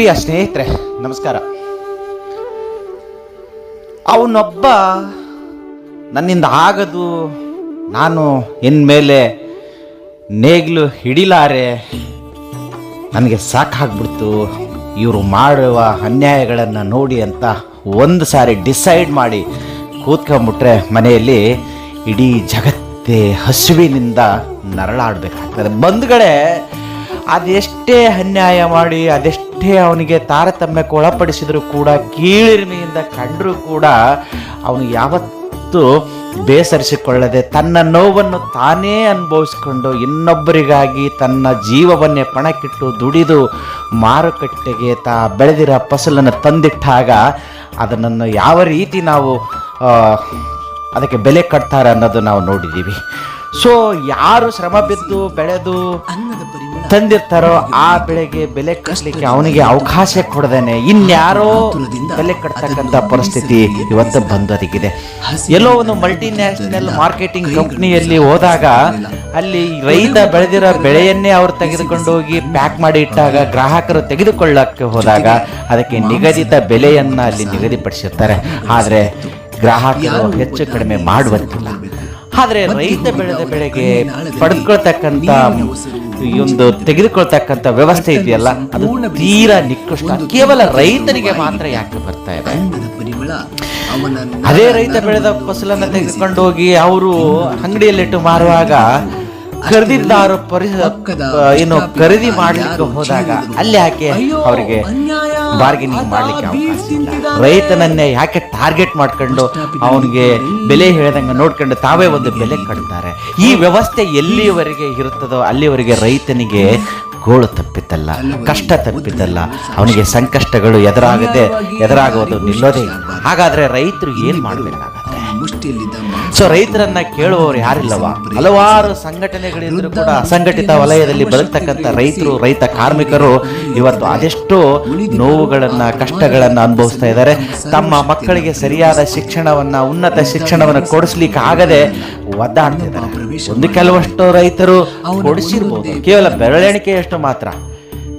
ಪ್ರಿಯ ಸ್ನೇಹಿತರೆ, ನಮಸ್ಕಾರ. ಅವನೊಬ್ಬ ನನ್ನಿಂದ ಆಗದು, ನಾನು ಇನ್ಮೇಲೆ ನೇಗ್ಲು ಹಿಡಿಲಾರೆ, ನನಗೆ ಸಾಕಾಗ್ಬಿಡ್ತು. ಇವರು ಮಾಡುವ ಅನ್ಯಾಯಗಳನ್ನು ನೋಡಿ ಅಂತ ಒಂದು ಸಾರಿ ಡಿಸೈಡ್ ಮಾಡಿ ಕೂತ್ಕೊಂಬಿಟ್ರೆ ಮನೆಯಲ್ಲಿ ಇಡೀ ಜಗತ್ತೇ ಹಸುವಿನಿಂದ ನರಳಾಡಬೇಕಾಗ್ತದೆ. ಬಂದ್ಗಳೇ ಅದೆಷ್ಟೇ ಅನ್ಯಾಯ ಮಾಡಿ, ಅದೆಷ್ಟೇ ಅವನಿಗೆ ತಾರತಮ್ಯಕ್ಕೆ ಒಳಪಡಿಸಿದರೂ ಕೂಡ ಕೀಳಿರಿಮೆಯಿಂದ ಕಂಡರೂ ಕೂಡ ಅವನು ಯಾವತ್ತೂ ಬೇಸರಿಸಿಕೊಳ್ಳದೆ ತನ್ನ ನೋವನ್ನು ತಾನೇ ಅನುಭವಿಸ್ಕೊಂಡು ಇನ್ನೊಬ್ಬರಿಗಾಗಿ ತನ್ನ ಜೀವವನ್ನೇ ಪಣಕ್ಕಿಟ್ಟು ದುಡಿದು ಮಾರುಕಟ್ಟೆಗೆ ತಾ ಬೆಳೆದಿರೋ ಫಸಲನ್ನು ತಂದಿಟ್ಟಾಗ ಅದನ್ನು ಯಾವ ರೀತಿ ನಾವು ಅದಕ್ಕೆ ಬೆಲೆ ಕಟ್ತಾರೆ ಅನ್ನೋದು ನಾವು ನೋಡಿದ್ದೀವಿ. ಸೊ ಯಾರು ಶ್ರಮ ಬಿದ್ದು ಬೆಳೆದು ತಂದಿರ್ತಾರೋ ಆ ಬೆಳೆಗೆ ಬೆಲೆ ಕಟ್ಟಲಿಕ್ಕೆ ಅವನಿಗೆ ಅವಕಾಶ ಕೊಡದೇನೆ. ಇನ್ಯಾರೋ ಬೆಲೆ ಕಟ್ಟತಕ್ಕಂತ ಪರಿಸ್ಥಿತಿ ಇವತ್ತು ಬಂದೋದಕ್ಕಿದೆ ಎಲ್ಲೋ ಒಂದು ಮಲ್ಟಿ ನ್ಯಾಷನಲ್ ಮಾರ್ಕೆಟಿಂಗ್ ಕಂಪ್ನಿಯಲ್ಲಿ ಹೋದಾಗ ಅಲ್ಲಿ ರೈತ ಬೆಳೆದಿರೋ ಬೆಳೆಯನ್ನೇ ಅವ್ರು ತೆಗೆದುಕೊಂಡು ಹೋಗಿ ಪ್ಯಾಕ್ ಮಾಡಿ ಇಟ್ಟಾಗ ಗ್ರಾಹಕರು ತೆಗೆದುಕೊಳ್ಳಕ್ಕೆ ಹೋದಾಗ ಅದಕ್ಕೆ ನಿಗದಿತ ಬೆಲೆಯನ್ನ ಅಲ್ಲಿ ನಿಗದಿಪಡಿಸಿರ್ತಾರೆ. ಆದರೆ ಗ್ರಾಹಕರು ಹೆಚ್ಚು ಕಡಿಮೆ ಮಾಡುವಂತಿಲ್ಲ. ಆದರೆ ರೈತ ಬೆಳೆದ ಬೆಳೆಗೆ ಪಡೆದುಕೊಳ್ತಕ್ಕಂಥ ಈ ಒಂದು ತೆಗೆದುಕೊಳ್ತಕ್ಕಂಥ ವ್ಯವಸ್ಥೆ ಇದೆಯಲ್ಲ ಅದು ತೀರಾ ನಿಕೃಷ್ಟ. ಕೇವಲ ರೈತರಿಗೆ ಮಾತ್ರ ಯಾಕೆ ಬರ್ತಾ ಇದೆ? ಅದೇ ರೈತ ಬೆಳೆದ ಫಸಲನ್ನ ತೆಗೆದುಕೊಂಡು ಹೋಗಿ ಅವರು ಅಂಗಡಿಯಲ್ಲಿಟ್ಟು ಮಾರುವಾಗ ಖರೀದಿದಾರ ಪರಿಸ ಏನು ಖರೀದಿ ಮಾಡಲಿಕ್ಕೆ ಹೋದಾಗ ಅಲ್ಲಿ ಯಾಕೆ ಅವರಿಗೆ ಬಾರ್ಗೇನಿಂಗ್ ಮಾಡ್ಲಿಕ್ಕೆ ಅವಕಾಶ ಇಲ್ಲ. ರೈತನನ್ನೇ ಯಾಕೆ ಟಾರ್ಗೆಟ್ ಮಾಡ್ಕೊಂಡು ಅವನಿಗೆ ಬೆಲೆ ಹೇಳ್ದಂಗೆ ನೋಡ್ಕೊಂಡು ತಾವೇ ಒಂದು ಬೆಲೆ ಕಟ್ತಾರೆ. ಈ ವ್ಯವಸ್ಥೆ ಎಲ್ಲಿಯವರೆಗೆ ಇರುತ್ತದೋ ಅಲ್ಲಿವರೆಗೆ ರೈತನಿಗೆ ಗೋಳು ತಪ್ಪಿದ್ದಲ್ಲ ಕಷ್ಟ ತಪ್ಪಿದ್ದಲ್ಲ ಅವನಿಗೆ ಸಂಕಷ್ಟಗಳು ಎದುರಾಗದೆ, ಎದುರಾಗುವುದು ನಿಲ್ಲೋದೇ ಇಲ್ಲ. ಹಾಗಾದ್ರೆ ರೈತರು ಏನು ಮಾಡಬೇಕಾಗತ್ತೆ? ಸೊ ರೈತರನ್ನ ಕೇಳುವವರು ಯಾರಿಲ್ಲವ? ಹಲವಾರು ಸಂಘಟನೆಗಳಿದ್ರು ಕೂಡ ಅಸಂಘಟಿತ ವಲಯದಲ್ಲಿ ಬದುಕ್ತಕ್ಕಂಥ ರೈತರು, ರೈತ ಕಾರ್ಮಿಕರು ಇವತ್ತು ಅದೆಷ್ಟೋ ನೋವುಗಳನ್ನು, ಕಷ್ಟಗಳನ್ನು ಅನುಭವಿಸ್ತಾ ಇದ್ದಾರೆ. ತಮ್ಮ ಮಕ್ಕಳಿಗೆ ಸರಿಯಾದ ಶಿಕ್ಷಣವನ್ನ, ಉನ್ನತ ಶಿಕ್ಷಣವನ್ನು ಕೊಡಿಸ್ಲಿಕ್ಕೆ ಆಗದೆ ಒದ್ದಾಡ್ತಿದ್ದಾರೆ ಒಂದು ಕೆಲವಷ್ಟು ರೈತರು ಕೊಡಿಸಿರ್ಬೋದು. ಕೇವಲ ಬೆರಳೆಣಿಕೆಯಷ್ಟು ಮಾತ್ರ.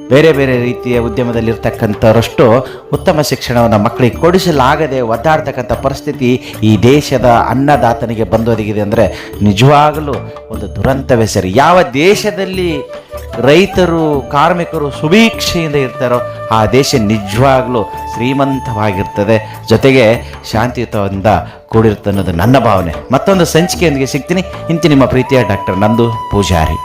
ಬೇರೆ ಬೇರೆ ರೀತಿಯ ಉದ್ಯಮದಲ್ಲಿರ್ತಕ್ಕಂಥವರಷ್ಟು ಉತ್ತಮ ಶಿಕ್ಷಣವನ್ನು ಮಕ್ಕಳಿಗೆ ಕೊಡಿಸಲಾಗದೆ ಒದ್ದಾಡ್ತಕ್ಕಂಥ ಪರಿಸ್ಥಿತಿ ಈ ದೇಶದ ಅನ್ನದಾತನಿಗೆ ಬಂದೊದಗಿದೆ ಅಂದರೆ ನಿಜವಾಗಲೂ ಒಂದು ದುರಂತವೇ ಸರಿ. ಯಾವ ದೇಶದಲ್ಲಿ ರೈತರು, ಕಾರ್ಮಿಕರು ಸುಭೀಕ್ಷೆಯಿಂದ ಇರ್ತಾರೋ ಆ ದೇಶ ನಿಜವಾಗಲೂ ಶ್ರೀಮಂತವಾಗಿರ್ತದೆ. ಜೊತೆಗೆ ಶಾಂತಿಯುತದಿಂದ ಕೂಡಿರುತ್ತೆ ಅನ್ನೋದು ನನ್ನ ಭಾವನೆ. ಮತ್ತೊಂದು ಸಂಚಿಕೆಯೊಂದಿಗೆ ಸಿಗ್ತೀನಿ. ಇಂತಿ ನಿಮ್ಮ ಪ್ರೀತಿಯ ಡಾಕ್ಟರ್ ನಂದು ಪೂಜಾರಿ.